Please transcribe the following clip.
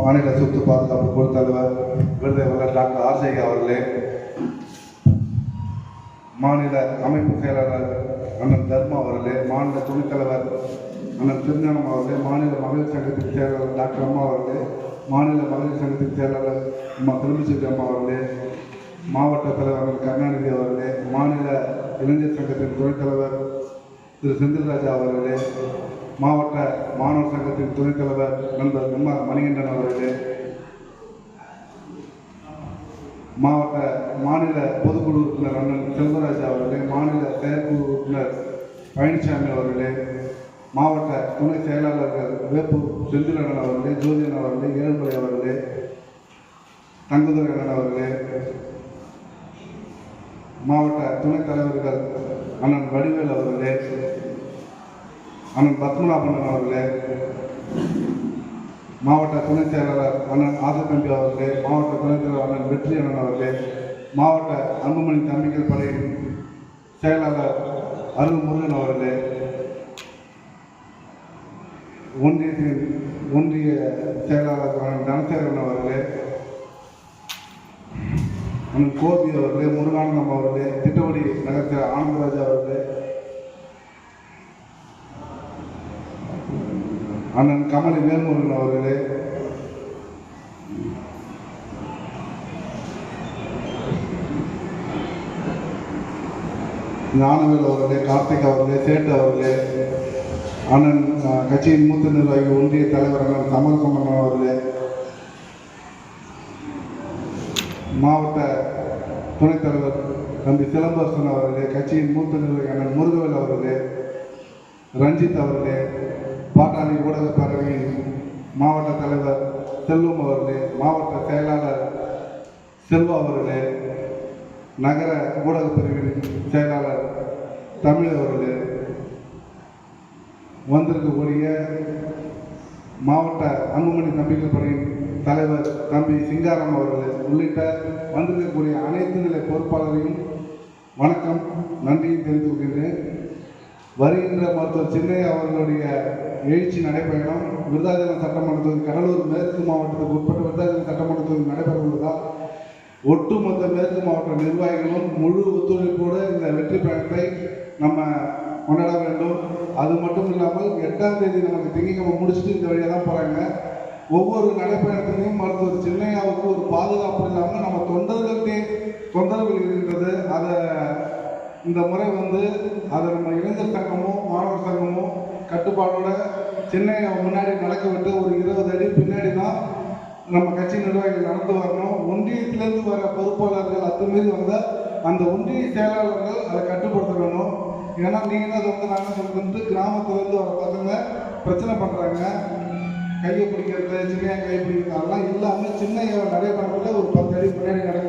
மாநில சொத்து பாதுகாப்பு குழு தலைவர் விருதுவர் டாக்டர் ஆர்ஜேகா அவர்களே மாநில அமைப்பு செயலாளர் அண்ணன் தர்மா அவர்களே மாநில துணைத்தலைவர் அண்ணன் திருஞானம் அவர்களே மாநில மகளிர் சங்கத்தின் செயலாளர் டாக்டர் அம்மா அவர்களே மாநில மகளிர் சங்கத்தின் செயலாளர் அம்மா திருமிச்செல்வி அம்மா அவர்களே மாவட்ட தலைவர் கருணாநிதி அவர்களே மாநில இளைஞர் சங்கத்தின் துணைத்தலைவர் திரு செந்தில்ராஜா அவர்களே மாவட்ட மாணவர் சங்கத்தின் துணைத் தலைவர் நண்பர் எம் ஆர் மணிகண்டன் அவர்களே மாவட்ட மாநில பொதுக்குழு உறுப்பினர் அண்ணன் செல்வராஜா அவர்களே மாநில செயற்குழு உறுப்பினர் பழனிசாமி அவர்களே மாவட்ட துணை செயலாளர்கள் வேப்பூர் செந்திலண்ணன் அவர்களே ஜோதியன் அவர்களே ஏழுமலை அவர்களே தங்குதுரை அண்ணன் அவர்களே மாவட்ட துணைத் தலைவர்கள் அண்ணன் வடிவேல் அவர்களே அண்ணன் பத்மநாபன் அவர்களே மாவட்ட துணைச் செயலாளர் அண்ணன் ஆசத்தம்பி அவர்களே மாவட்ட துணைத் தலைவர் அண்ணன் வெற்றி அண்ணன் அவர்களே மாவட்ட அன்புமணி தம்பிகள் படையின் செயலாளர் அருள் முருகன் அவர்களே ஒன்றியத்தின் ஒன்றிய செயலாளர் தனசேகரன் அவர்களே நம் கோபி அவர்களே முருகானந்தம் அவர்களே திட்டவடி நகர்த்த ஆனந்தராஜா அவர்களே அண்ணன் கமலி வேல்முருகன் அவர்களே ஞானவேல் அவர்களே கார்த்திக் அவர்களே சேட்டு அவர்களே அண்ணன் கட்சியின் மூத்த நிர்வாகி ஒன்றிய தலைவர் அண்ணன் கமன் அவர்களே மாவட்ட துணைத் தலைவர் தம்பி சிலம்பரசன் அவர்களே கட்சியின் மூத்த நிர்வாகி அண்ணன் முருகவேல் அவர்களே ரஞ்சித் அவர்களே பாட்டாளி ஊடக பேரவையின் மாவட்ட தலைவர் செல்வம் அவர்களே மாவட்ட செயலாளர் செல்வா அவர்களே நகர ஊடக பிரிவின் செயலாளர் தமிழ் அவர்களே வந்திருக்கக்கூடிய மாவட்ட அன்புமணி நம்பிக்கை பணியின் தலைவர் தம்பி சிங்காரம் அவர்கள் உள்ளிட்ட வந்திருக்கக்கூடிய அனைத்து நிலை பொறுப்பாளரையும் வணக்கம் நன்றியும் தெரிந்து கொள்கின்றேன். வருகின்ற மருத்துவர் சின்னையா அவர்களுடைய எழுச்சி நடைபயணம் விருதாச்சலம் சட்டமன்ற தொகுதி கடலூர் மேற்கு மாவட்டத்துக்கு உட்பட்ட விருதாச்சலம் சட்டமன்ற தொகுதி நடைபெற உள்ளதால் ஒட்டுமொத்த மேற்கு மாவட்ட நிர்வாகிகளும் முழு ஒத்துழைப்போடு இந்த வெற்றி பயணத்தை நம்ம கொண்டாட வேண்டும். அது மட்டும் இல்லாமல் எட்டாம் தேதி நமக்கு திங்கக்கிழமை முடிச்சுட்டு இந்த வழியாக தான் போகிறாங்க ஒவ்வொரு நடைப்பயணத்திலையும் மருத்துவர் சின்னையாவுக்கு ஒரு பாதுகாப்பு இல்லாமல் நம்ம தொண்டர்களுக்கே தொந்தரவுகள் இருக்கின்றது. அதை இந்த முறை வந்து அதை நம்ம இளைஞர் சங்கமும் மாணவர் சங்கமும் கட்டுப்பாடோட சென்னையை முன்னாடி நடக்க விட்டு ஒரு இருபது அடி பின்னாடி தான் நம்ம கட்சி நிர்வாகிகள் நடந்து வரணும். ஒன்றியத்திலேருந்து வர பொறுப்பாளர்கள் அத்துமீறி வந்தால் அந்த ஒன்றிய செயலாளர்கள் அதை கட்டுப்படுத்த வேணும் ஏன்னா நீங்கள் தான் வந்து நாங்கள் சொல்லிட்டு கிராமத்துலேருந்து வர பசங்க பிரச்சனை பண்ணுறாங்க கையை பிடிக்கிறது சின்ன கை பிடிக்கிறது அதெல்லாம் இல்லாமல் சின்ன நடைபெறல ஒரு பத்து அடி முன்னாடி நடை